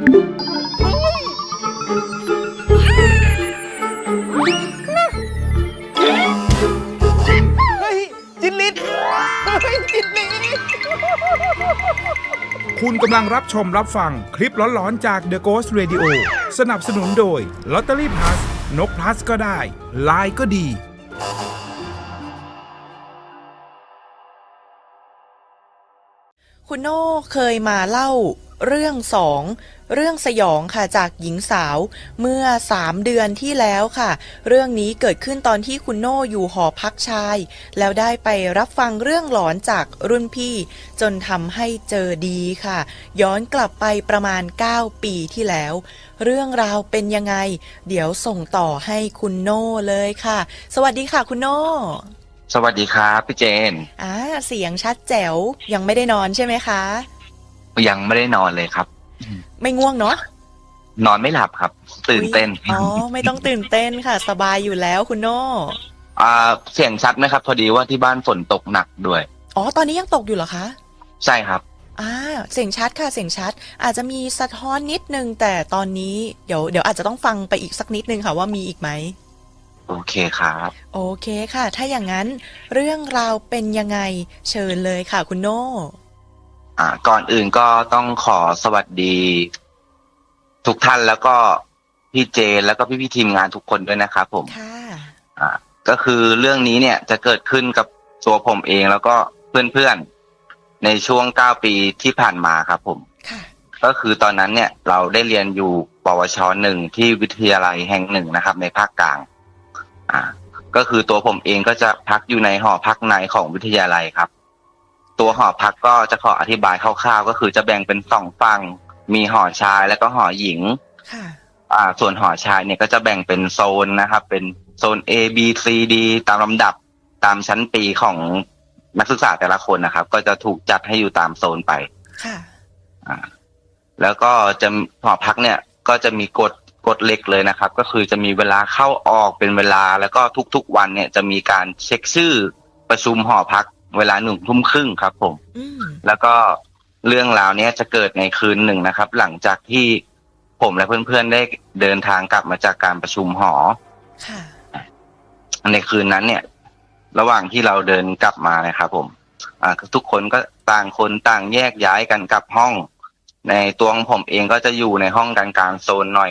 เฮ้ย จินลิศเฮ้ย จินลิศคุณกำลังรับชมรับฟังคลิปหลอนๆจาก The Ghost Radio สนับสนุนโดย Lottery Plus นก plus ก็ได้ลายก็ดี คุณโน่เคยมาเล่า เรื่องสองเรื่องสยองค่ะจากหญิงสาวเมื่อสามเดือนที่แล้วค่ะ เรื่องนี้เกิดขึ้นตอนที่คุณโน่อยู่หอพักชาย แล้วได้ไปรับฟังเรื่องหลอนจากรุ่นพี่ จนทำให้เจอดีค่ะ ย้อนกลับไปประมาณ 9 ปีที่แล้ว เรื่องราวเป็นยังไง เดี๋ยวส่งต่อให้คุณโน่เลยค่ะ สวัสดีค่ะคุณโน่ สวัสดีครับพี่เจนอ่าเสียงชัดแจ๋วยังไม่ได้นอนใช่ไหมคะ ยังไม่ได้นอนเลยครับ ไม่ง่วงเนาะนอนไม่หลับครับ ตื่นเต้นอ๋อไม่ต้องตื่นเต้นค่ะ สบายอยู่แล้วคุณโน่อ่าเสียงชัดไหมครับพอดีว่าที่บ้านฝนตกหนักด้วย อ๋อตอนนี้ยังตกอยู่เหรอคะ ใช่ครับอ่าเสียงชัดค่ะเสียงชัด อาจจะมีสะท้อนนิดนึงแต่ตอนนี้เดี๋ยวเดี๋ยวอาจจะต้องฟังไปอีกสักนิดนึงค่ะว่ามีอีกไหมโอเคครับ โอเคค่ะ ถ้าอย่างนั้นเรื่องราวเป็นยังไงเชิญเลยค่ะคุณโน่ อ่า ก่อนอื่นก็ต้องขอสวัสดี ทุกท่านแล้วก็พี่เจนแล้วก็พี่พี่ๆทีมงานทุกคนด้วยนะครับผมค่ะอ่า ก็คือเรื่องนี้เนี่ยจะเกิดขึ้นกับตัวผมเองแล้วก็เพื่อนๆในช่วงเก้าปีที่ผ่านมาครับผมค่ะก็คือตอนนั้นเนี่ยเราได้เรียนอยู่ปวชหนึ่งที่วิทยาลัยแห่งหนึ่งนะครับ ในภาคกลาง อ่า ก็คือตัวผมเองก็จะพักอยู่ในหอพักในของวิทยาลัยครับ ตัวหอพักก็จะขออธิบายคร่าวๆ ก็คือจะแบ่งเป็นสองฝั่งมีหอชายแล้วก็หอหญิงค่ะอ่าส่วนหอชายเนี่ยก็จะแบ่งเป็นโซนนะครับ เป็นโซน A B C D ตามลำดับตามชั้นปีของนักศึกษาแต่ละคนนะครับ ก็จะถูกจัดให้อยู่ตามโซนไป ค่ะแล้วก็จะหอพักเนี่ยก็จะมีกฎกฎเหล็กเลยนะครับ ก็คือจะมีเวลาเข้าออกเป็นเวลา แล้วก็ทุกๆวันเนี่ยจะมีการเช็คชื่อประชุมหอพัก เวลาหนึ่งทุ่มครึ่งครับผม อืมแล้วก็เรื่องราวเนี้ยจะเกิดในคืนหนึ่งนะครับ หลังจากที่ผมและเพื่อนๆได้เดินทางกลับมาจากการประชุมหอ ค่ะ ในคืนนั้นเนี่ย ระหว่างที่เราเดินกลับมานะครับผม อ่าทุกคนก็ต่างคนต่างแยกย้ายกันกลับห้อง ในตัวของผมเองก็จะอยู่ในห้องกลางๆโซนหน่อย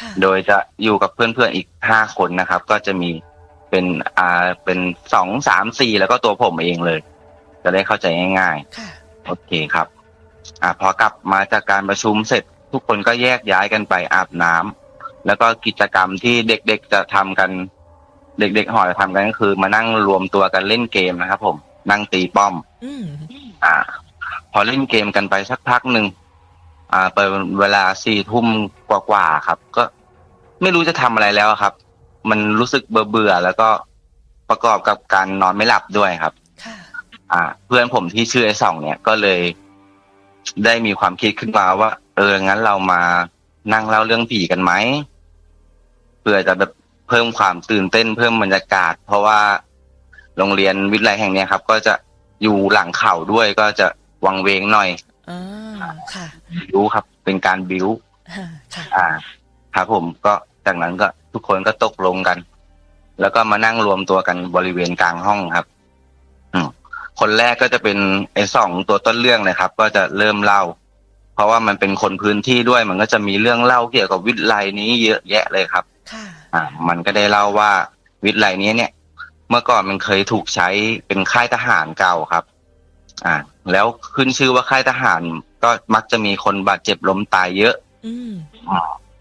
ค่ะ โดยจะอยู่กับเพื่อนๆอีกห้าคนนะครับ ก็จะมี เป็นอ่าเป็นสองสามสี่แล้วก็ตัวผมเองเลย จะได้เข้าใจง่ายค่ะ ๆ โอเคครับ อ่าพอกลับมาจากการประชุมเสร็จทุกคนก็แยกย้ายกันไปอาบน้ำแล้วก็กิจกรรมที่เด็กๆจะทำกัน เด็กๆหอจะทำกันก็คือ มานั่งรวมตัวกันเล่นเกมนะครับ ผมนั่งตีป้อม อืม อ่า พอเล่นเกมกันไปสักพักหนึ่งอ่าเปิดเวลาสี่ทุ่มกว่าๆครับ ก็ไม่รู้จะทำอะไรแล้วครับ มันรู้สึกเบื่อๆแล้วก็ประกอบกับการนอนไม่หลับด้วยครับ ค่ะ อ่า เพื่อนผมที่ชื่อไอ้สองเนี่ยก็เลย ได้มีความคิดขึ้นมาว่า เอองั้นเรามานั่งเล่าเรื่องผีกันไหมเพื่อจะแบบเพิ่มความตื่นเต้นเพิ่มบรรยากาศ เพราะว่าโรงเรียนวิทยาลัยแห่งเนี้ยครับ ก็จะอยู่หลังเขาด้วยก็จะวังเวงหน่อยอ่าค่ะบิวครับ เป็นการบิวอ่าค่ะ อ่าครับผมก็จากนั้นก็ ทุกคนก็ตกลงกัน แล้วก็มานั่งรวมตัวกันบริเวณกลางห้องครับอืมคนแรกก็จะเป็นไอ้สองตัวต้นเรื่องเลยครับ ก็จะเริ่มเล่า เพราะว่ามันเป็นคนพื้นที่ด้วย มันก็จะมีเรื่องเล่าเกี่ยวกับวิทยาลัยนี้เยอะแยะเลยครับค่ะอ่า มันก็ได้เล่าว่าวิทยาลัยนี้เนี่ย เมื่อก่อนมันเคยถูกใช้เป็นค่ายทหารเก่าครับ อ่า แล้วขึ้นชื่อว่าค่ายทหารก็มักจะมีคนบาดเจ็บล้มตายเยอะ อืม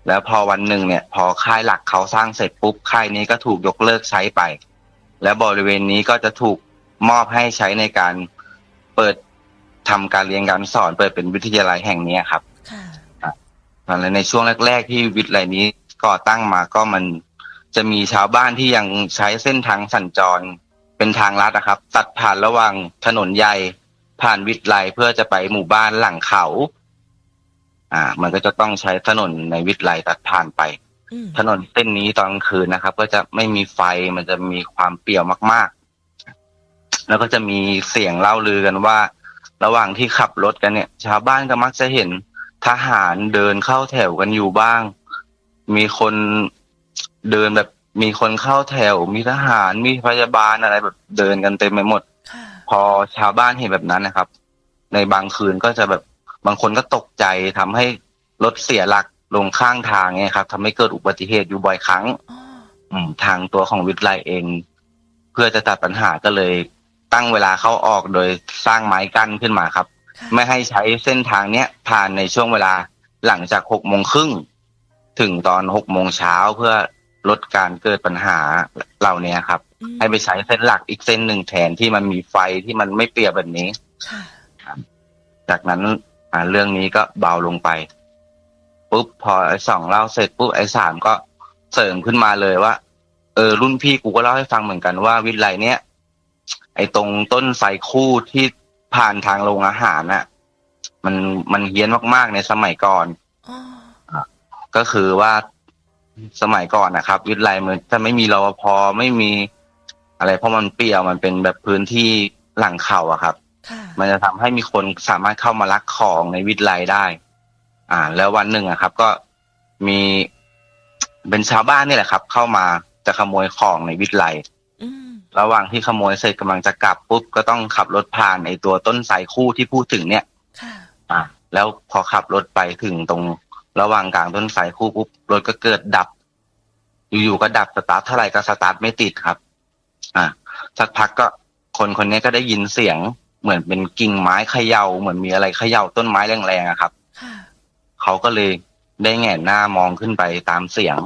แล้วพอวันหนึ่งเนี่ย พอค่ายหลักเขาสร้างเสร็จปุ๊บค่ายนี้ก็ถูกยกเลิกใช้ไป และบริเวณนี้ก็จะถูกมอบให้ใช้ในการเปิดทำการเรียนการสอนเปิดเป็นวิทยาลัยแห่งเนี้ยครับค่ะแล้วในช่วงแรก ๆ ที่วิทยาลัยนี้ก่อตั้งมาก็มันจะมีชาวบ้านที่ยังใช้เส้นทางสัญจรเป็นทางลัดนะครับ ตัดผ่านระหว่างถนนใหญ่ผ่านวิทยาลัยเพื่อจะไปหมู่บ้านหลังเขา อ่า มันก็จะต้องใช้ถนนในวิทยาลัยตัดผ่านไปอืมถนนเส้นนี้ตอนกลางคืนนะครับ ก็จะไม่มีไฟมันจะมีความเปลี่ยวมาก ๆ แล้วก็จะมีเสียงเล่าลือกันว่า ระหว่างที่ขับรถกันเนี่ย ชาวบ้านก็มักจะเห็นทหารเดินเข้าแถวกันอยู่บ้าง มีคนเดินแบบมีคนเข้าแถว มีทหาร มีพยาบาลอะไรแบบเดินกันเต็มไปหมดค่ะพอชาวบ้านเห็นแบบนั้นนะครับ ในบางคืนก็จะแบบ บางคนก็ตกใจทำให้รถเสียหลักลงข้างทางเนี่ยครับทำให้เกิดอุบัติเหตุอยู่บ่อยครั้งอ๋ออืมทางตัวของวิทยาลัยเอง เพื่อจะตัดปัญหาก็เลยตั้งเวลาเข้าออกโดยสร้างไม้กั้นขึ้นมาครับค่ะไม่ให้ใช้เส้นทางเนี้ยผ่านในช่วงเวลาหลังจากหกโมงครึ่งถึงตอนหกโมงเช้าเพื่อลดการเกิดปัญหาเหล่านี้ครับอืมให้ไปใช้เส้นหลักอีกเส้นหนึ่งแทนที่มันมีไฟที่มันไม่เปรียบแบบนี้ค่ะจากนั้น อ่าเรื่องนี้ก็เบาลงไปปุ๊บพอไอ้สองเล่าเสร็จปุ๊บไอ้สามก็เสริมขึ้นมาเลยว่า เออ รุ่นพี่กูก็เล่าให้ฟังเหมือนกันว่า วิทยาลัยเนี้ยไอ้ตรงต้นไทรคู่ที่ผ่านทางโรงอาหารน่ะ มันมันเฮี้ยนมากๆในสมัยก่อนอ๋อก็คือว่าสมัยก่อนนะครับ วิทยาลัยมันจะไม่มีรปภไม่มีอะไร เพราะมันเปรี่ยวมันเป็นแบบพื้นที่หลังเขาอะครับ ค่ะ มันจะทำให้มีคนสามารถเข้ามาลักของในวิทยาลัยได้ อ่า แล้ววันหนึ่งอะครับ ก็มีเป็นชาวบ้านนี่แหละครับ เข้ามาจะขโมยของในวิทยาลัยอืมระหว่างที่ขโมยเสร็จกำลังจะกลับปุ๊บก็ต้องขับรถผ่านไอตัวต้นไทรคู่ที่พูดถึงเนี่ย ค่ะ อ่าแล้วพอขับรถไปถึงตรงระหว่างกลางต้นไทรคู่ปุ๊บรถก็เกิดดับ อยู่ๆก็ดับสตาร์ทเท่าไหร่ก็สตาร์ทไม่ติดครับ อ่าสักพักก็คนคนนี้ก็ได้ยินเสียง เหมือนเป็นกิ่งไม้เขย่าเหมือนมีอะไรเขย่าต้นไม้แรงๆอะครับค่ะเขาก็เลยได้แหงนหน้ามองขึ้นไปตามเสียง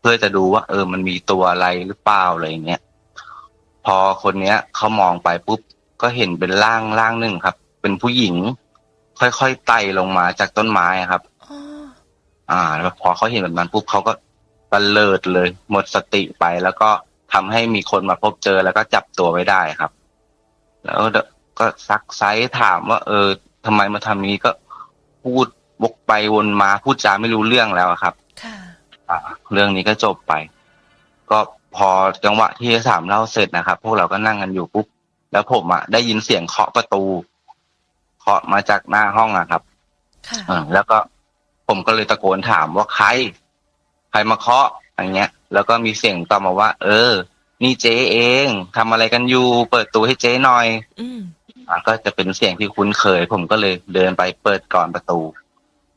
เพื่อจะดูว่า เออมันมีตัวอะไรหรือเปล่าอะไรอย่างเงี้ยพอคนเนี้ยเขามองไปปุ๊บก็เห็นเป็นร่างร่างหนึ่งครับ เป็นผู้หญิง ค่อยๆไต่ลงมาจากต้นไม้อะครับอ๋ออ่าแล้วพอเขาเห็นแบบนั้นปุ๊บเขาก็ตะเลิดเลย หมดสติไปแล้วก็ทำให้มีคนมาพบเจอแล้วก็จับตัวไว้ได้ครับ แล้ว ก็ซักไซถามว่า เออทำไมมาทำนี้ก็พูดวกไปวนมาพูดจาไม่รู้เรื่องแล้วอะครับค่ะอ่าเรื่องนี้ก็จบไป ก็พอจังหวะที่สามเล่าเสร็จนะครับ พวกเราก็นั่งกันอยู่ปุ๊บแล้วผมอะได้ยินเสียงเคาะประตู เคาะมาจากหน้าห้องอะครับค่ะอ่าแล้วก็ผมก็เลยตะโกนถามว่าใคร ใครมาเคาะอย่างเงี้ย แล้วก็มีเสียงตอบมาว่า เออ นี่เจ๊เองทำอะไรกันอยู่ เปิดตัวให้เจ๊หน่อย อืม อะก็จะเป็นเสียงที่คุ้นเคย ผมก็เลยเดินไปเปิดก่อนประตู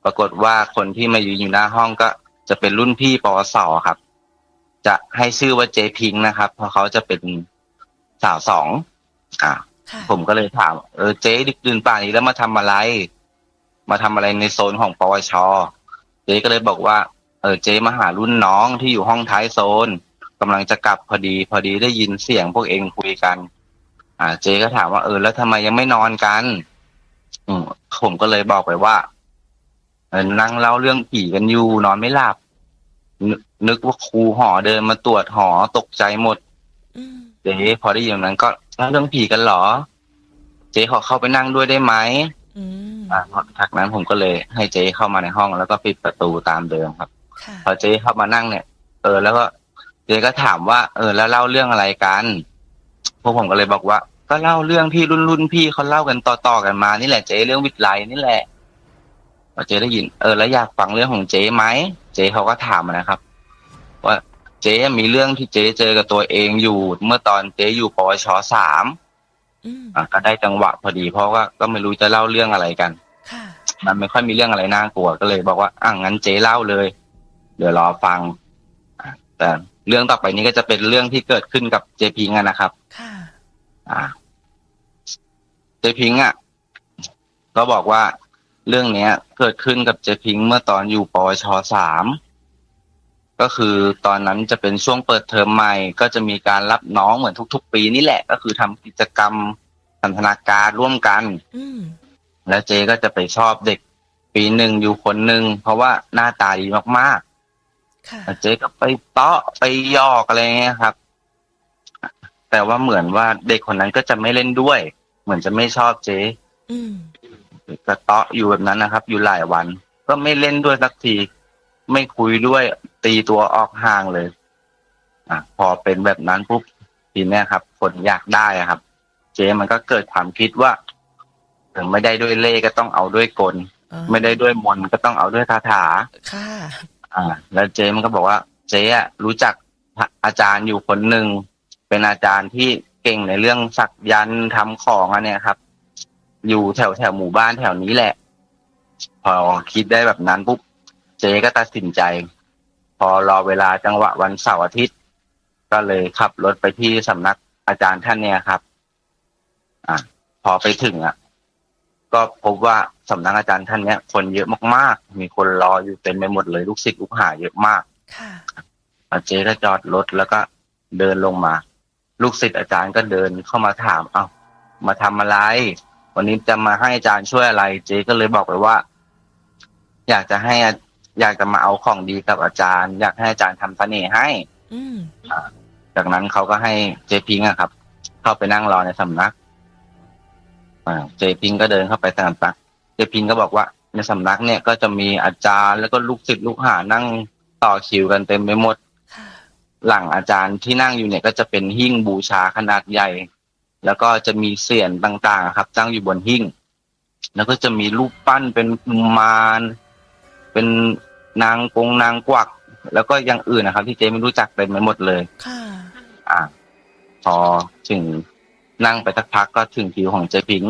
ปรากฏว่าคนที่มายืนอยู่หน้าห้องก็จะเป็นรุ่นพี่ปวสครับ จะให้ชื่อว่าเจพิงค์นะครับ เพราะเขาจะเป็นสาวสองอ่าค่ะผมก็เลยถามเออเจ๊ดึกดื่นป่านนี้แล้วมาทำอะไร มาทำอะไรในโซนของปวชเจ๊ก็เลยบอกว่า เออเจ๊มาหารุ่นน้องที่อยู่ห้องท้ายโซนกำลังจะกลับพอดี พอดีได้ยินเสียงพวกเองคุยกัน อ่า เจ๊ก็ถามว่าเออแล้วทำไมยังไม่นอนกัน อืมผมก็เลยบอกไปว่าเออนั่งเล่าเรื่องผีกันอยู่นอนไม่หลับนนึกว่าครูหอเดินมาตรวจหอตกใจหมดอืมเจ๊พอได้ยินแบบนั้นก็เล่าเรื่องผีกันเหรอ เจ๊ขอเข้าไปนั่งด้วยได้ไหมอืมอ่าจากนั้นผมก็เลยให้เจ๊เข้ามาในห้องแล้วก็ปิดประตูตามเดิมครับค่ะพอเจ๊เข้ามานั่งเนี่ย เออ แล้วก็เจ๊ก็ถามว่า เออ แล้วเล่าเรื่องอะไรกันพ วกผมก็เลยบอกว่า ก็เล่าเรื่องที่รุ่นรุ่นพี่เขาเล่ากันต่อๆกันมานี่แหละเจ๊เรื่องวิทย์ไลนี่แหละพอเจ๊ได้ยินเออแล้วอยากฟังเรื่องของเจ๊ไหมเจ๊เขาก็ถามมานะครับ ว่าเจ๊มีเรื่องที่เจ๊เจอกับตัวเองอยู่ เมื่อตอนเจ๊อยู่ปวชสามอืมอะก็ได้จังหวะพอดี เพราะว่าก็ไม่รู้จะเล่าเรื่องอะไรกันค่ะมันไม่ค่อยมีเรื่องอะไรน่ากลัวก็เลย บอกว่าอะงั้นเจ๊เล่าเลย เดี๋ยวรอฟังอะแต่ เรื่องต่อไปนี้ก็จะเป็นเรื่องที่เกิดขึ้นกับเจพิงอะนะครับ ค่ะ อ่า เจพิงอะก็บอกว่าเรื่องเนี้ย เกิดขึ้นกับเจพิงเมื่อตอนอยู่ปวชสามก็คือตอนนั้นจะเป็นช่วงเปิดเทอมใหม่ ก็จะมีการรับน้องเหมือนทุก ๆ ปีนี่แหละ ก็คือทำกิจกรรมสันทนาการร่วมกัน อืม แล้วเจ๊ก็จะไปชอบเด็กปีหนึ่งอยู่คนหนึ่งเพราะว่าหน้าตาดีมาก ค่ะๆแล้วเจ๊ก็ไปเตาะไปหยอกอะไรเงี้ยครับ แต่ว่าเหมือนว่าเด็กคนนั้นก็จะไม่เล่นด้วย เหมือนจะไม่ชอบเจ๊อืมก็เตาะอยู่แบบนั้นนะครับ อยู่หลายวัน ก็ไม่เล่นด้วยสักที ไม่คุยด้วย ตีตัวออกห่างเลย อะ พอเป็นแบบนั้นปุ๊บทีเนี้ยครับ คนอยากได้อะครับ เจ๊มันก็เกิดความคิดว่าถึงไม่ได้ด้วยเล่ห์ก็ต้องเอาด้วยกลเออ่าไม่ได้ด้วยมนต์ก็ต้องเอาด้วยคาถาค่ะ อ่า แล้วเจ๊มันก็บอกว่า เจ๊อะรู้จักอาจารย์อยู่คนหนึ่งเป็นอาจารย์ที่เก่งในเรื่องสักยันต์ทำของอันเนี้ยครับ อยู่แถวแถวหมู่บ้านแถวนี้แหละ พอคิดได้แบบนั้นปุ๊บเจ๊ก็ตัดสินใจ พอรอเวลาจังหวะวันเสาร์อาทิตย์ ก็เลยขับรถไปที่สำนักอาจารย์ท่านเนี่ยครับ อะพอไปถึงอะ ก็พบว่าสำนักอาจารย์ท่านเนี้ย คนเยอะมากๆ มีคนรออยู่เต็มไปหมดเลยลูกศิษย์ลูกหาเยอะมากค่ะอาเจ๊ก็จอดรถแล้วก็เดินลงมา ลูกศิษย์อาจารย์ก็เดินเข้ามาถาม เอ้ามาทำอะไร วันนี้จะมาให้อาจารย์ช่วยอะไร เจ๊ก็เลยบอกไปว่า อยากจะให้อาอยากจะมาเอาของดีกับอาจารย์ อยากให้อาจารย์ทำเสน่ห์ให้ อืมจากนั้นเขาก็ให้เจพิงอะครับ เข้าไปนั่งรอในสำนัก อ่าเจพิงก็เดินเข้าไปสำนักเจพิงก็บอกว่าในสำนักเนี่ยก็จะมีอาจารย์แล้วก็ลูกศิษย์ลูกหานั่งต่อคิวกันเต็มไปหมดค่ะหลังอาจารย์ที่นั่งอยู่เนี่ยก็จะเป็นหิ้งบูชาขนาดใหญ่ แล้วก็จะมีเสียนต่างๆ ครับตั้งอยู่บนหิ้ง แล้วก็จะมีรูปปั้นเป็นกุมารเป็นนางกงนางกวัก แล้วก็อย่างอื่นนะครับ ที่เจไม่รู้จักเต็มไปหมดเลย ค่ะ อ่า พอถึง นั่งไปสักพักก็ถึงคิวของเจพิง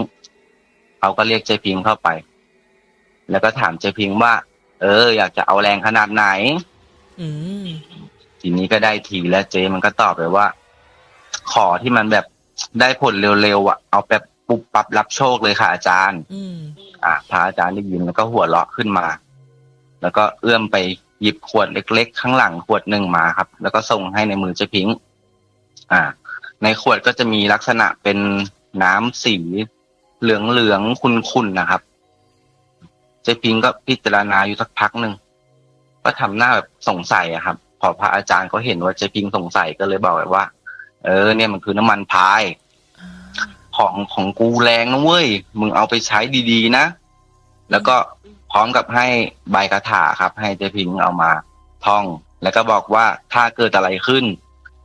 เขาก็เรียกเจพิงเข้าไป แล้วก็ถามเจพิงว่า เออ อยากจะเอาแรงขนาดไหน อืมทีนี้ก็ได้ทีแล้วเจมันก็ตอบไปว่า ขอที่มันแบบได้ผลเร็วๆอะ เอาแบบปุบปับรับโชคเลยค่ะอาจารย์ อืมอะพระอาจารย์ได้ยินแล้วก็หัวเราะขึ้นมา แล้วก็เอื้อมไปหยิบขวดเล็ก ๆ ข้างหลังขวดหนึ่งมาครับ แล้วก็ส่งให้ในมือเจพิง อ่า ในขวดก็จะมีลักษณะเป็นน้ำสีเหลืองๆขุ่นๆนะครับ เจพิงก็พิจารณาอยู่สักพักหนึ่ง ก็ทำหน้าแบบสงสัยอะครับ พอพระอาจารย์เขาเห็นว่าเจพิงสงสัยก็เลยบอกแบบว่า เออ เนี่ยมันคือน้ำมันพาย ของของกูแรงนะเว้ย มึงเอาไปใช้ดีๆนะ แล้วก็พร้อมกับให้ใบคาถาครับ ให้เจพิงเอามาท่อง แล้วก็บอกว่าถ้าเกิดอะไรขึ้น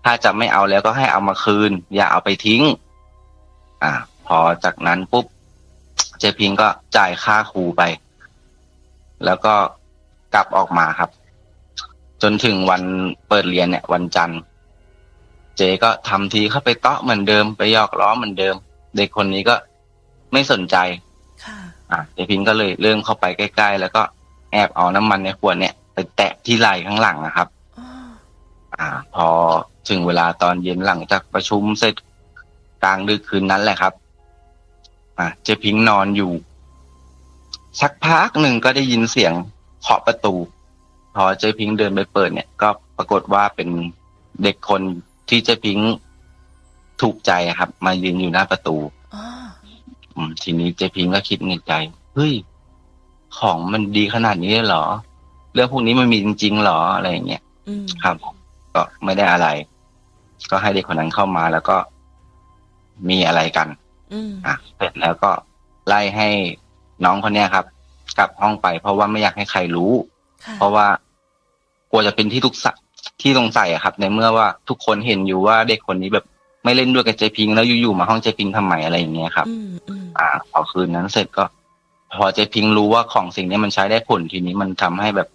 ถ้าจะไม่เอาแล้วก็ให้เอามาคืน อย่าเอาไปทิ้ง อ่า พอจากนั้นปุ๊บ เจพิงก็จ่ายค่าครูไป แล้วก็กลับออกมาครับ จนถึงวันเปิดเรียนเนี่ยวันจันทร์ เจก็ทำทีเข้าไปเตาะเหมือนเดิมไปหยอกล้อเหมือนเดิม เด็กคนนี้ก็ไม่สนใจค่ะอะเจพิงก็เลยเริ่มเข้าไปใกล้ ๆ แล้วก็แอบเอาน้ำมันในขวดเนี่ยไปแตะที่ไหล่ข้างหลังนะครับ อ๋ออ่า พอถึงเวลาตอนเย็นหลังจากประชุมเสร็จกลางดึกคืนนั้นแหละครับ อ่าเจพิงนอนอยู่ สักพักหนึ่งก็ได้ยินเสียงเคาะประตู พอเจพิงเดินไปเปิดเนี่ย ก็ปรากฏว่าเป็นเด็กคนที่เจพิงถูกใจอะครับ มายืนอยู่หน้าประตู อ๋ออืมทีนี้เจพิงก็คิดในใจ เฮ้ย ของมันดีขนาดนี้เลยเหรอ เรื่องพวกนี้มันมีจริงๆเหรออะไรอย่างเงี้ย อืม ครับ ก็ไม่ได้อะไร ก็ให้เด็กคนนั้นเข้ามาแล้วก็มีอะไรกันอืมอะเสร็จแล้วก็ไล่ให้น้องคนเนี้ยครับ กลับห้องไป เพราะว่าไม่อยากให้ใครรู้ค่ะเพราะว่ากลัวจะเป็นที่ทุกสที่สงสัยอะครับ ในเมื่อว่าทุกคนเห็นอยู่ว่าเด็กคนนี้แบบไม่เล่นด้วยกับเจพิง แล้วอยู่ๆมาห้องเจพิงทำไมอะไรอย่างเงี้ยครับอืมอืมอ่าพอคืนนั้นเสร็จก็ พอเจพิงรู้ว่าของสิ่งนี้มันใช้ได้ผลทีนี้มันทำให้แบบ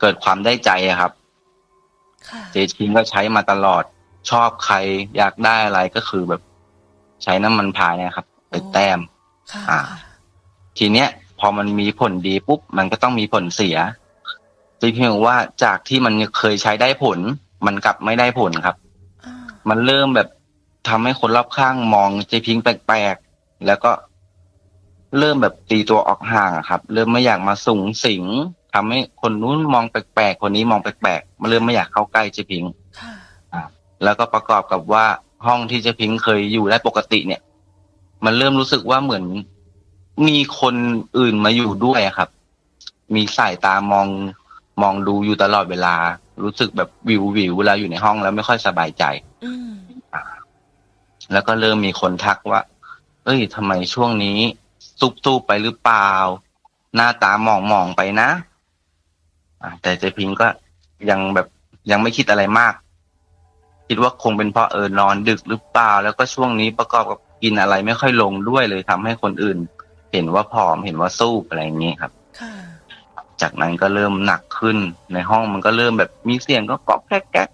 เกิดความได้ใจอะครับค่ะ เจพิงก็ใช้มาตลอดชอบใครอยากได้อะไรก็คือแบบ ใช้น้ำมันพายเนี่ยครับไปแต้มค่ะอ่า ทีเนี้ย พอมันมีผลดีปุ๊บมันก็ต้องมีผลเสียเจพิงบอกว่าจากที่มันเคยใช้ได้ผล มันกลับไม่ได้ผลครับอ่ามันเริ่มแบบทำให้คนรอบข้างมองเจพิงแปลกๆ แล้วก็เริ่มแบบตีตัวออกห่างอะครับ เริ่มไม่อยากมาสูงสิง ทำให้คนนู้นมองแปลกๆคนนี้มองแปลกๆมันเริ่มไม่อยากเข้าใกล้เจพิงค่ะแล้วก็ประกอบกับว่าห้องที่เจพิงเคยอยู่ได้ปกติเนี่ย มันเริ่มรู้สึกว่าเหมือนมีคนอื่นมาอยู่ด้วยอะครับ มีสายตามองมองดูอยู่ตลอดเวลา รู้สึกแบบวิววิวเวลาอยู่ในห้องแล้วไม่ค่อยสบายใจอืมแล้วก็เริ่มมีคนทักว่า เอ้ยทำไมช่วงนี้ซุบซูบไปหรือเปล่า หน้าตาหมองหมองๆไปนะอะ แต่เจพิงก็ยังแบบยังไม่คิดอะไรมาก คิดว่าคงเป็นเพราะเออนอนดึกหรือเปล่า แล้วก็ช่วงนี้ประกอบกับกินอะไรไม่ค่อยลงด้วยเลยทำให้คนอื่น เห็นว่าผอมเห็นว่าสู้อะไรอย่างนี้ครับค่ะจากนั้นก็เริ่มหนักขึ้นในห้องมันก็เริ่มแบบมีเสียงก็ก๊อกแก๊กแก๊ก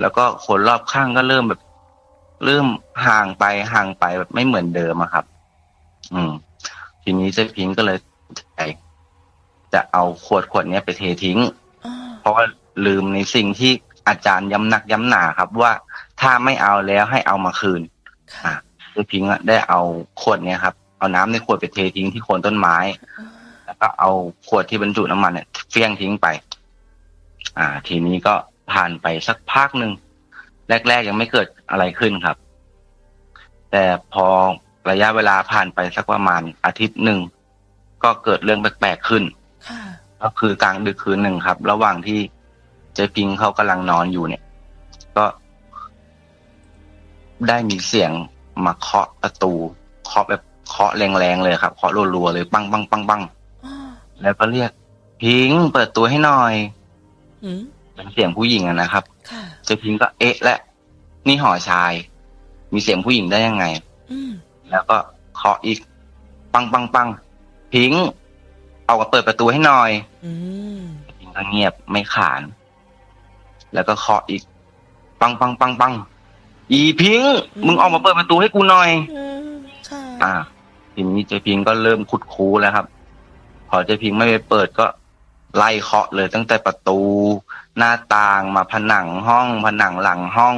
แล้วก็คนรอบข้างก็เริ่มแบบ เริ่มห่างไปห่างไปแบบไม่เหมือนเดิมอะครับ อืม ทีนี้เจ๊พิงก็เลยใจ จะเอาขวดขวดเนี้ยไปเททิ้งอ๋อเพราะว่าลืมในสิ่งที่อาจารย์ย้ำหนักย้ำหนาครับว่าถ้าไม่เอาแล้วให้เอามาคืนค่ะเจ๊พิงอะได้เอาขวดเนี้ยครับ เอาน้ำในขวดไปเททิ้งที่โคนต้นไม้อ๋อแล้วก็เอาขวดที่บรรจุน้ำมันเนี่ยเฟี้ยงทิ้งไป อ่า ทีนี้ก็ผ่านไปสักพักหนึ่งแรก ๆ ยังไม่เกิดอะไรขึ้นครับ แต่พอระยะเวลาผ่านไปสักประมาณอาทิตย์หนึ่งก็เกิดเรื่องแปลกๆขึ้น ค่ะก็คือกลางดึกคืนหนึ่งครับ ระหว่างที่เจ๊พิงเขากำลังนอนอยู่เนี่ย ก็ได้มีเสียงมาเคาะประตูเคาะแบบเคาะแรงๆเลยครับเคาะรัวๆเลยปังปังปังปังอ๋อแล้วก็เรียก พิงเปิดตัวให้หน่อยหืมเป็นเสียงผู้หญิงอะนะครับค่ะเจ๊พิงก็เอ๊ะ และ นี่หอชาย มีเสียงผู้หญิงได้ยังไงอืมแล้วก็เคาะอีก ปังปังปังพิง เอามาเปิดประตูให้หน่อยอืมพิงก็เงียบไม่ขาน แล้วก็เคาะอีก ปังปังปังปังอีพิงมึงออกมาเปิดประตูให้กูหน่อย อืมค่ะอ่าทีนี้เจ๊พิงก็เริ่มขุดคูแล้วครับ พอเจ๊พิงไม่ไปเปิดก็ไล่เคาะเลยตั้งแต่ประตู หน้าต่างมาผนังห้อง ผนังหลังห้อง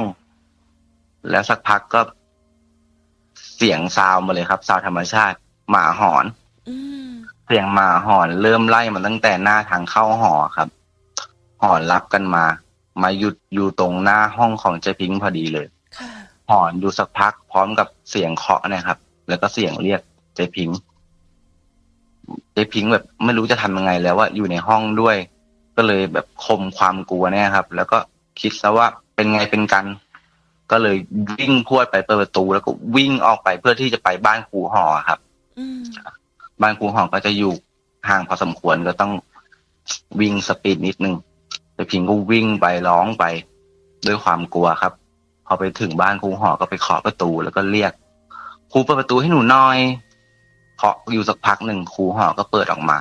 แล้วสักพักก็เสียงซาวมาเลยครับซาวธรรมชาติ หมาหอน อืมเสียงหมาหอนเริ่มไล่มาตั้งแต่หน้าทางเข้าหอครับ หอนรับกันมา มาหยุดอยู่ตรงหน้าห้องของเจ๊พิงพอดีเลยค่ะหอนอยู่สักพักพร้อมกับเสียงเคาะเนะครับ แล้วก็เสียงเรียกเจ๊พิงค์เจ๊พิงค์แบบไม่รู้จะทำยังไงแล้วว่าอยู่ในห้องด้วย ก็เลยแบบคมความกลัวเนี่ยครับ แล้วก็คิดซะว่าเป็นไงเป็นกัน ก็เลยวิ่งพรวดไปเปิดประตู แล้วก็วิ่งออกไปเพื่อที่จะไปบ้านครูหอครับอืม บ้านครูหอก็จะอยู่ห่างพอสมควรก็ต้องวิ่งสปีดนิดนึงแต่พิงก็วิ่งไปร้องไปด้วยความกลัวครับ พอไปถึงบ้านครูหอก็ไปเคาะประตูแล้วก็เรียกครูเปิดประตูให้หนูหน่อยเคาะอยู่สักพักหนึ่งครูหอก็เปิดออกมา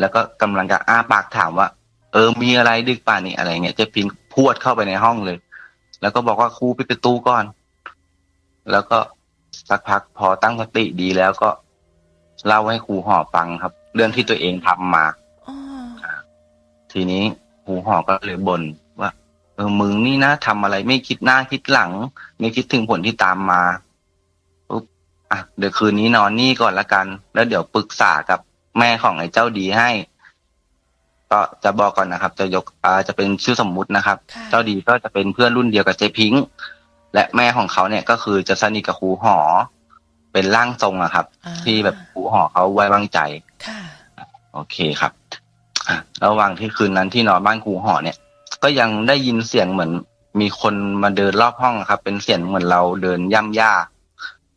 แล้วก็กำลังจะอ้าปากถามว่า เออมีอะไรดึกป่านี่อะไรเงี้ยเจ๊พิงพวดเข้าไปในห้องเลย แล้วก็บอกว่าครูปิดประตูก่อน แล้วก็สักพักพอตั้งสติดีแล้วก็ เล่าให้ครูหอฟังครับ เรื่องที่ตัวเองทำมาอ๋อทีนี้ครูหอก็เลยบ่นว่าเออมึงนี่นะทำอะไรไม่คิดหน้าคิดหลัง ไม่คิดถึงผลที่ตามมาปุ๊บอะเดี๋ยวคืนนี้นอนนี่ก่อนละกัน แล้วเดี๋ยวปรึกษากับแม่ของไอ้เจ้าดีให้ ก็จะบอกก่อนนะครับ จะยกอ่าจะเป็นชื่อสมมุตินะครับค่ะเจ้าดีก็จะเป็นเพื่อนรุ่นเดียวกับเจ๊พิงค์และแม่ของเขาเนี่ยก็คือจะสนิทกับครูหอ เป็นร่างทรงอะครับอ่าที่แบบครูหอเขาไว้วางใจค่ะโอเคครับอะระหว่างที่คืนนั้นที่นอนบ้านครูหอเนี่ย ก็ยังได้ยินเสียงเหมือน มีคนมาเดินรอบห้องครับ เป็นเสียงเหมือนเราเดินย่ำย่า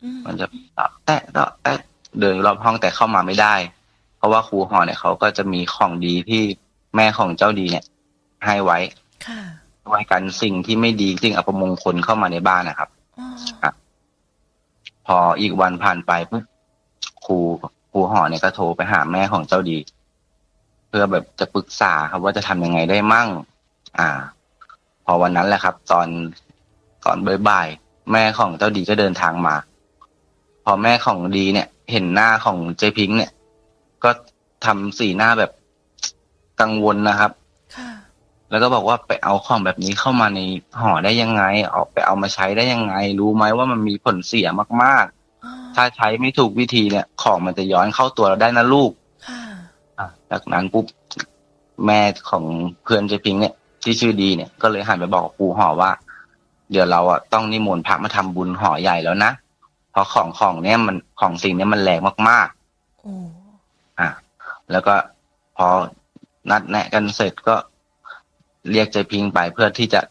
อืมมันจะตะแตะตะแตะเดินรอบห้องแต่เข้ามาไม่ได้ เพราะว่าครูหอเนี่ยเขาก็จะมีของดีที่แม่ของเจ้าดีเนี่ย ให้ไว้ค่ะไว้กันสิ่งที่ไม่ดีสิ่งอัปมงคลเข้ามาในบ้านนะครับอ๋อ พออีกวันผ่านไปปุ๊บครูครูหอเนี่ยก็โทรไปหาแม่ของเจ้าดี เพื่อแบบจะปรึกษาครับว่าจะทำยังไงได้มั่ง อ่า พอวันนั้นแหละครับ ตอนก่อนบ่ายๆแม่ของเจ้าดีก็เดินทางมา พอแม่ของดีเนี่ย เห็นหน้าของเจพิงเนี่ย ก็ทำสีหน้าแบบกังวลนะครับ แล้วก็บอกว่าไปเอาของแบบนี้เข้ามาในห่อได้ยังไงออกไปเอามาใช้ได้ยังไง รู้ไหมว่ามันมีผลเสียมากอ๋อๆถ้าใช้ไม่ถูกวิธีเนี่ย ของมันจะย้อนเข้าตัวเราได้นะลูกค่ะอะจากนั้นปุ๊บแม่ของเพื่อนเจพิงเนี่ยที่ชื่อดีเนี่ยก็เลยหันไปบอกครูห่อว่า เดี๋ยวเราอะต้องนิมนต์พระมาทำบุญห่อใหญ่แล้วนะเพราะของของเนี่ยมันของสิ่งเนี้ยมันแรงมากๆโอ้อะแล้วก็พอนัดแนะกันเสร็จก็ เรียกเจพิงไปเพื่อที่จะ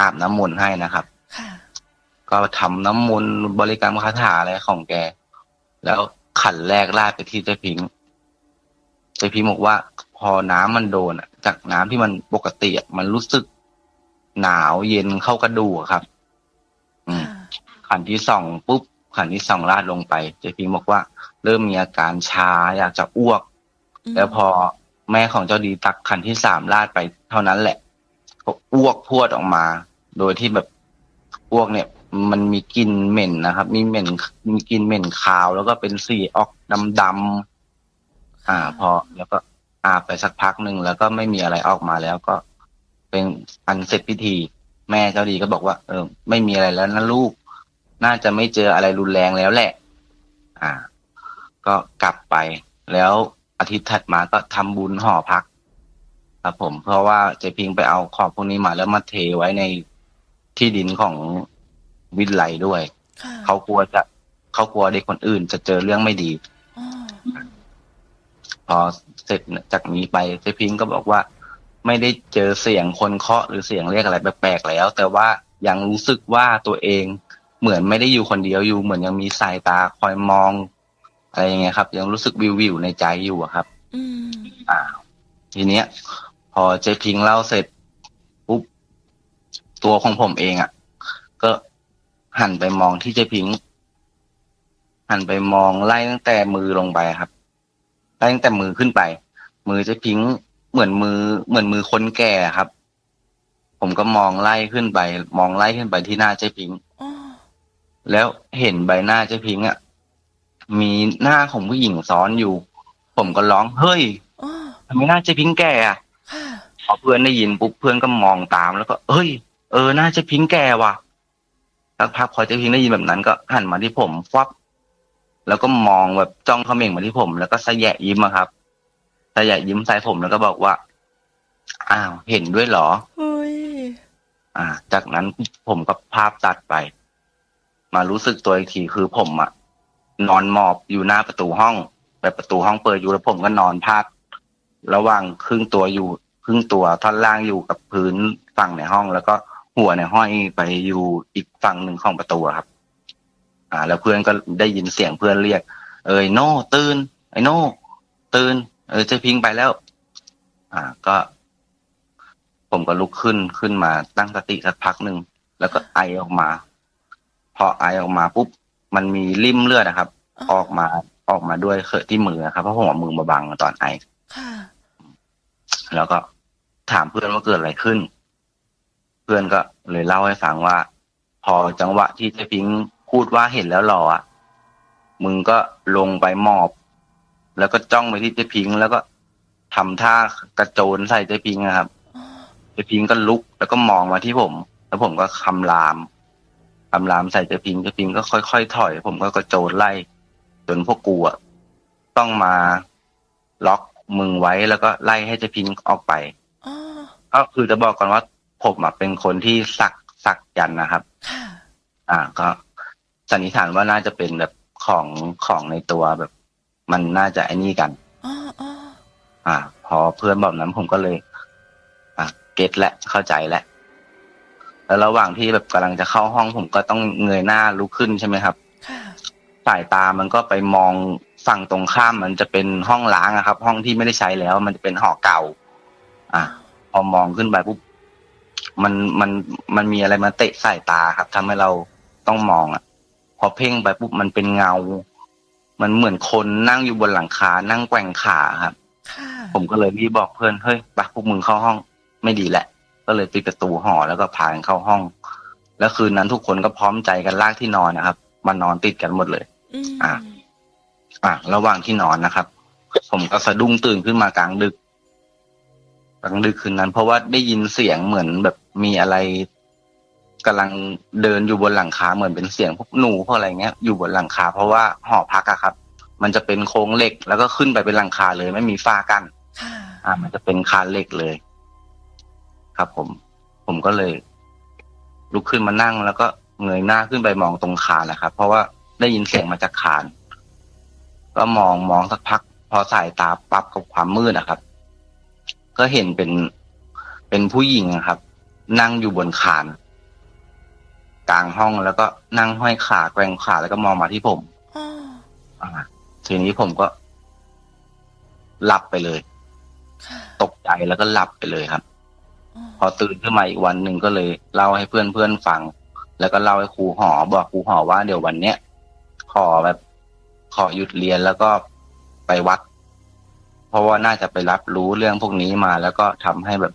อาบน้ำมนต์ให้นะครับ ค่ะ ก็ทำน้ำมนต์บริกรรมคาถาอะไรของแก แล้วขันแรกลาดไปที่เจพิงเจพิงบอกว่า พอน้ำมันโดนอะจากน้ำที่มันปกติอะมันรู้สึกหนาวเย็นเข้ากระดูกอะครับ อืม ค่ะ ขันที่สองปุ๊บขันที่สองลาดลงไป เจพิงบอกว่า เริ่มมีอาการชาอยากจะอ้วก แล้วพอแม่ของเจ้าดีตักขันที่สามลาดไปเท่านั้นแหละก็ อ้วกพวดออกมา โดยที่แบบอ้วกเนี่ย มันมีกลิ่นเหม็นนะครับ มีเหม็นมีกลิ่นเหม็นคาว แล้วก็เป็นสีออกดำดำๆอ่า พอแล้วก็อาบไปสักพักหนึ่งแล้วก็ไม่มีอะไรออกมาแล้วก็เป็นอันเสร็จพิธี แม่เจ้าดีก็บอกว่า เออ ไม่มีอะไรแล้วนะลูก น่าจะไม่เจออะไรรุนแรงแล้วแหละ อ่า ก็กลับไปแล้วอาทิตย์ถัดมาก็ทำบุญห่อพัก ครับผมเพราะว่าเจพิงไปเอาของพวกนี้มาแล้วมาเทไว้ในที่ดินของวิทย์ไลด้วย ค่ะเขากลัวจะเขากลัวเด็กคนอื่นจะเจอเรื่องไม่ดี อ๋อพอเสร็จจากนี้ไปเจพิงก็บอกว่า ไม่ได้เจอเสียงคนเคาะหรือเสียงเรียกอะไรแปลกๆแล้ว แต่ว่ายังรู้สึกว่าตัวเองเหมือนไม่ได้อยู่คนเดียวอยู่ เหมือนยังมีสายตาคอยมองอะไรอย่างเงี้ยครับ ยังรู้สึกวิววิวๆในใจอยู่อะครับ อืม อ่าทีเนี้ย พอเจพิงเล่าเสร็จปุ๊บตัวของผมเองอะ่ะ ก็หันไปมองที่เจพิง หันไปมองไล่ตั้งแต่มือลงไปครับไล่ตั้งแต่มือขึ้นไป มือเจพิงเหมือนมือ เหมือนมือคนแก่ครับ ผมก็มองไล่ขึ้นไป มองไล่ขึ้นไปที่หน้าเจพิงแล้วเห็นใบหน้าเจพิงอะ่ะมีหน้าของผู้หญิงซ้อนอยู่ ผมก็ร้องเฮ้ยทำไมหน้าเจพิงแก่อะ่ะ อเพื่อนได้ยินปุ๊บเพื่อนก็มองตามแล้วก็ เอ้ย เออน่าจะพิงแกว่ะสักพักพอเจะพิงได้ยินแบบนั้นก็หันมาที่ผมฟับแล้วก็มองแบบจ้องเขม่งมาที่ผม แล้วก็สะแยะยิ้มอะครับสะแยะยิ้มใส่ผมแล้วก็บอกว่า อ้าว เห็นด้วยเหรอเฮ้ยอ่า จากนั้นผมก็ภาพตัดไป มารู้สึกตัวอีกทีคือผมอะนอนหมอบอยู่หน้าประตูห้อง แบบประตูห้องเปิดอยู่แล้วผมก็นอนพาดระหว่างครึ่งตัวอยู่ค รึ่งตัวท่อนล่างอยู่กับพื้นฝั่งในห้อง แล้วก็หัวในยห้อยไปอยู่อีกฝั่งหนึ่งของประตูอะครับ อ่า แล้วเพื่อนก็ได้ยินเสียงเพื่อนเรียก เอ้ยโน่ตื่นไอ้โน่ตื่นเออเจะพิงไปแล้ว อ่าก็ ผมก็ลุกขึ้นขึ้นมาตั้งสติสักพักหนึ่งแล้วก็ไอออกมา พอไอออกมาปุ๊บมันมีริ่มเลือดนะครับ ออกมาออกมาด้วยเคอะที่มือนะครับเพราะผมเอามือมาบังตอนไอค่ะแล้วก็ ถามเพื่อนว่าเกิดอะไรขึ้น เพื่อนก็เลยเล่าให้ฟังว่า พอจังหวะที่เจพิงพูดว่าเห็นแล้วหรออะมึงก็ลงไปมอบ แล้วก็จ้องไปที่เจพิง แล้วก็ทำท่ากระโจนใส่เจพิงนะครับเจพิงก็ลุกแล้วก็มองมาที่ผม แล้วผมก็คำรามคำรามใส่เจพิงเจพิงก็ค่อยๆถอย ผมก็กระโจนไล่จนพวกกูอะต้องมาล็อกมึงไว้แล้วก็ไล่ให้เจพิงออกไป ก็คือจะบอกก่อนว่าผมอะเป็นคนที่สักสักยันต์นะครับ ค่ะ อ่า ก็สันนิษฐานว่าน่าจะเป็นแบบของของในตัวแบบ มันน่าจะไอ้นี่กัน อ๋ออ๋ออ่า พอเพื่อนบอกนั้นผมก็เลย อะเก็ตและเข้าใจแล้วแล้วระหว่างที่แบบกำลังจะเข้าห้อง ผมก็ต้องเงยหน้าลุกขึ้นใช่ไหมครับ ค่ะ สายตามันก็ไปมองฝั่งตรงข้ามมันจะเป็นห้องล้างอะครับ ห้องที่ไม่ได้ใช้แล้ว มันจะเป็นหอเก่า อะ พอมองขึ้นไปปุ๊บมันมันมันมีอะไรมาเตะสายตาครับทำให้เราต้องมองอะ พอเพ่งไปปุ๊บมันเป็นเงา มันเหมือนคนนั่งอยู่บนหลังคา นั่งแกว่งขาครับค่ะผมก็เลยรีบบอกเพื่อนเฮ้ยไปพวกมึงเข้าห้อง ไม่ดีแหละ ก็เลยปิดประตูหอแล้วก็พากันเข้าห้อง แล้วคืนนั้นทุกคนก็พร้อมใจกันลากที่นอนนะครับมานอนติดกันหมดเลยอืมอะอะระหว่างที่นอนนะครับ ผมก็สะดุ้งตื่นขึ้นมากลางดึก กลางดึกคืนนั้น เพราะว่าได้ยินเสียงเหมือนแบบมีอะไรกำลังเดินอยู่บนหลังคาเหมือนเป็นเสียงพวกหนูพวกอะไรเงี้ยอยู่บนหลังคาเพราะว่าหอพักอะครับ มันจะเป็นโครงเหล็ก แล้วก็ขึ้นไปเป็นหลังคาเลย ไม่มีฝ้ากั้นค่ะอ่า มันจะเป็นคานเหล็กเลย ครับ ผม ผมก็เลย ลุกขึ้นมานั่งแล้วก็เงยหน้าขึ้นไปมองตรงคานนะครับ เพราะว่าได้ยินเสียงมาจากคาน ก็มองมองสักพัก พอสายตาปรับกับความมืดนะครับ ก็เห็นเป็นเป็นผู้หญิงอะครับ นั่งอยู่บนคานกลางห้องแล้วก็นั่งห้อยขาแกว่งขาแล้วก็มองมาที่ผมอ๋ออ่าทีนี้ผมก็ หลับไปเลยค่ะตกใจแล้วก็หลับไปเลยครับอ๋อพอตื่นขึ้นมาอีกวันหนึ่งก็เลยเล่าให้เพื่อนเพื่อนๆฟัง แล้วก็เล่าให้ครูหอ บอกครูหอว่าเดี๋ยววันเนี้ยขอแบบขอหยุดเรียนแล้วก็ไปวัด เพราะว่าน่าจะไปรับรู้เรื่องพวกนี้มาแล้วก็ทำให้แบบ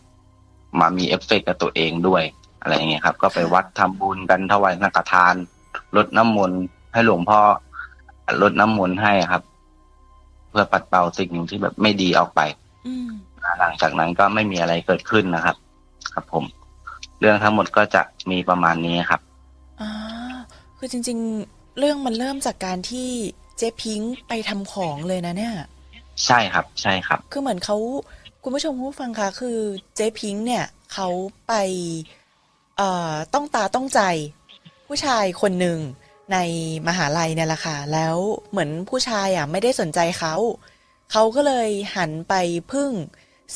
มามีเอฟเฟกต์กับตัวเองด้วย อะไรอย่างเงี้ยครับ ก็ไปวัดทำบุญกันถวายสังฆทานลดน้ำมนต์ให้หลวงพ่อลดน้ำมนต์ให้ครับ เพื่อปัดเป่าสิ่งที่แบบไม่ดีออกไปหลังจากนั้นก็ไม่มีอะไรเกิดขึ้นนะครับ ครับ ผม เรื่องทั้งหมดก็จะมีประมาณนี้ครับอ่าคือจริง ๆ เรื่องมันเริ่มจากการที่เจ๊พิงไปทำของเลยนะเนี่ย ใช่ครับ ใช่ครับ คือเหมือนเขาคุณผู้ชมผู้ฟังคะคือเจ๊พิงค์เนี่ยเขาไปเอ่อต้องตาต้องใจ ผู้ชายคนหนึ่งในมหาลัยเนี่ยแหละค่ะแล้วเหมือนผู้ชายอะไม่ได้สนใจเขาเขาก็เลยหันไปพึ่ง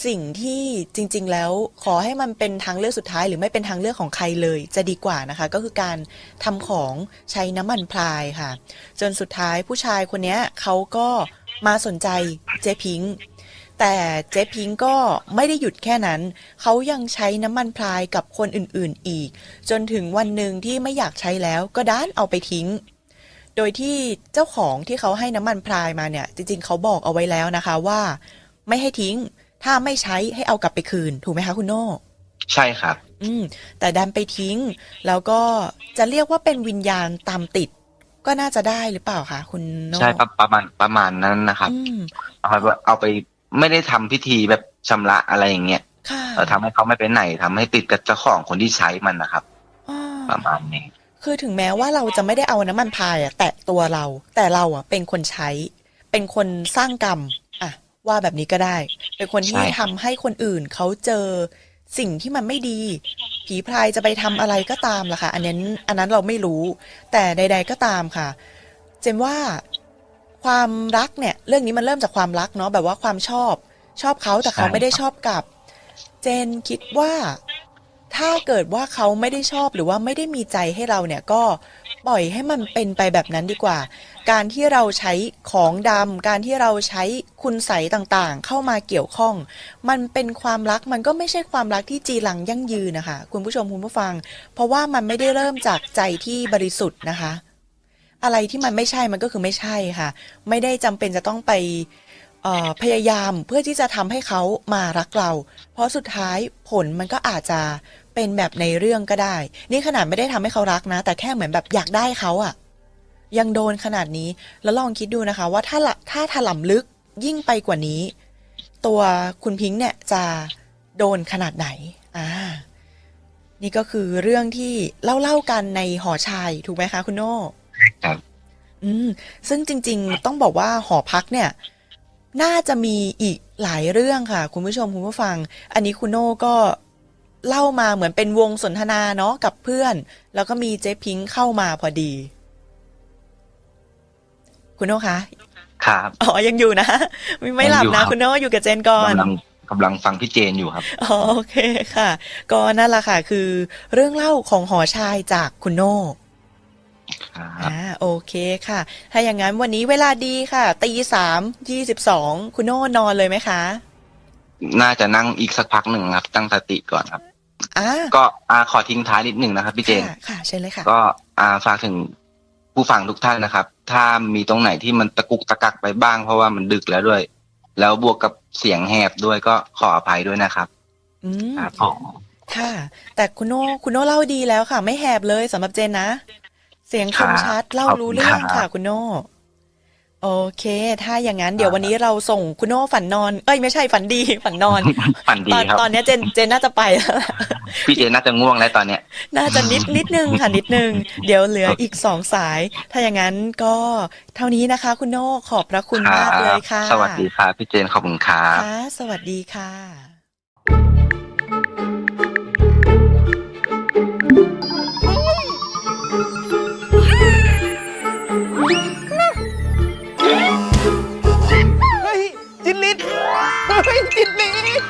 สิ่งที่จริง ๆ แล้วขอให้มันเป็นทางเลือกสุดท้าย หรือไม่เป็นทางเลือกของใครเลย จะดีกว่านะคะ ก็คือการทำของใช้น้ำมันพรายค่ะ จนสุดท้ายผู้ชายคนเนี้ยเขาก็ มาสนใจเจ๊พิงค์แต่เจ๊พิงค์ก็ไม่ได้หยุดแค่นั้น เขายังใช้น้ำมันพรายกับคนอื่นๆอีก จนถึงวันหนึ่งที่ไม่อยากใช้แล้วก็ด้านเอาไปทิ้ง โดยที่เจ้าของที่เขาให้น้ำมันพรายมาเนี่ย จริงๆ เขาบอกเอาไว้แล้วนะคะว่า ไม่ให้ทิ้ง ถ้าไม่ใช้ให้เอากลับไปคืน ถูกไหมคะคุณโน่ ใช่ครับ อืม แต่ดันไปทิ้ง แล้วก็จะเรียกว่าเป็นวิญญาณตามติด ก็น่าจะได้หรือเปล่าคะคุณโน่ใช่ประประมาณประมาณนั้นนะครับอืมเอาไปเอาไปไม่ได้ทำพิธีแบบชำระอะไรอย่างเงี้ยค่ะเออทำให้เขาไม่ไปไหนทำให้ติดกับเจ้าของคนที่ใช้มันนะครับอ่าประมาณนี้ คือถึงแม้ว่าเราจะไม่ได้เอาน้ำมันพายอะแตะตัวเรา แต่เราอะเป็นคนใช้ เป็นคนสร้างกรรมอะว่าแบบนี้ก็ได้ เป็นคนที่ใช่ทำให้คนอื่นเขาเจอ สิ่งที่มันไม่ดี ผีพรายจะไปทำอะไรก็ตามล่ะค่ะ อันนั้นอันนั้นเราไม่รู้ แต่ใด ๆก็ตามค่ะ เจนว่าความรักเนี่ย เรื่องนี้มันเริ่มจากความรักเนาะแบบว่าความชอบ ชอบเขาแต่เขาไม่ได้ชอบกลับ เจนคิดว่าถ้าเกิดว่าเขาไม่ได้ชอบหรือว่าไม่ได้มีใจให้เราเนี่ยก็ ปล่อยให้มันเป็นไปแบบนั้นดีกว่า การที่เราใช้ของดำการที่เราใช้คุณใสต่างๆ เข้ามาเกี่ยวข้อง มันเป็นความรักมันก็ไม่ใช่ความรักที่จีรังยั่งยืนนะคะ คุณผู้ชมคุณผู้ฟัง เพราะว่ามันไม่ได้เริ่มจากใจที่บริสุทธิ์นะคะ อะไรที่มันไม่ใช่มันก็คือไม่ใช่ค่ะ ไม่ได้จำเป็นจะต้องไปพยายามเพื่อที่จะทำให้เขามารักเรา เพราะสุดท้ายผลมันก็อาจจะ เป็นแบบในเรื่องก็ได้ นี่ขนาดไม่ได้ทำให้เขารักนะ แต่แค่เหมือนแบบอยากได้เขาอะยังโดนขนาดนี้ แล้วลองคิดดูนะคะ ว่าถ้าละถ้าถล่มลึกยิ่งไปกว่านี้ ตัวคุณพิงค์เนี่ยจะโดนขนาดไหน อ่า นี่ก็คือเรื่องที่เล่าเล่าๆกันในหอชายถูกไหมคะ คุณโน่ครับ อืม ซึ่งจริง ๆ ต้องบอกว่าหอพักเนี่ย น่าจะมีอีกหลายเรื่องค่ะ คุณผู้ชมคุณผู้ฟัง อันนี้คุณโน่ก็ เล่ามาเหมือนเป็นวงสนทนาเนาะกับเพื่อน แล้วก็มีเจ๊พิงค์เข้ามาพอดี คุณโน่คะครับอ๋อยังอยู่นะไม่ไม่หลับยังอยู่นะครับคุณโน่อยู่กับเจนก่อนกำลังกำลังฟังพี่เจนอยู่ครับอ๋อโอเคค่ะ ก็นั่นแหละค่ะ คือ เรื่องเล่าของหอชายจากคุณโน่ครับอ่าโอเคค่ะ ถ้าอย่างนั้นวันนี้เวลาดีค่ะตีสามยี่สิบสองคุณโน่นอนเลยไหมคะ น่าจะนั่งอีกสักพักหนึ่งครับ ตั้งสติก่อนครับ อ่าก็อาขอทิ้งท้ายนิดหนึ่งนะครับพี่เจน ค่ะค่ะเชิญเลยค่ะ ก็อาฝากถึงผู้ฟังทุกท่านนะครับ ถ้ามีตรงไหนที่มันตะกุกตะกักไปบ้างเพราะว่ามันดึกแล้วด้วย แล้วบวกกับเสียงแหบด้วยก็ขออภัยด้วยนะครับ อืมครับผมค่ะ แต่คุณโน่คุณโน่เล่าดีแล้วค่ะ ไม่แหบเลยสำหรับเจนนะ เสียงคมชัดเล่ารู้เรื่องค่ะ คุณโน่ โอเค ถ้าอย่างนั้นเดี๋ยววันนี้เราส่งคุณโน่ฝันนอน เอ้ยไม่ใช่ฝันดีฝันนอนฝันดีตอนครับ ตอนเนี้ยเจนเจนน่าจะไปแล้วล่ะพี่เจนน่าจะง่วงแล้วตอนเนี้ย น่าจะนิดนิดนึงค่ะนิดนึง เดี๋ยวเหลืออีกสองสาย ถ้าอย่างนั้นก็เท่านี้นะคะ คุณโน่ขอบพระคุณมากเลยค่ะ สวัสดีครับพี่เจนขอบคุณครับ ค่ะ สวัสดีค่ะ เฮ้จินลิศ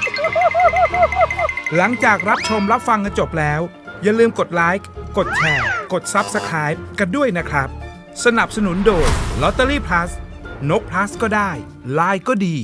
หลังจากรับชมรับฟังกันจบแล้ว อย่าลืมกดไลค์ กดแชร์ กด Subscribe กันด้วยนะครับ สนับสนุนโดยลอตเตอรี่พลัสนกพลัสก็ได้ ลายก็ดี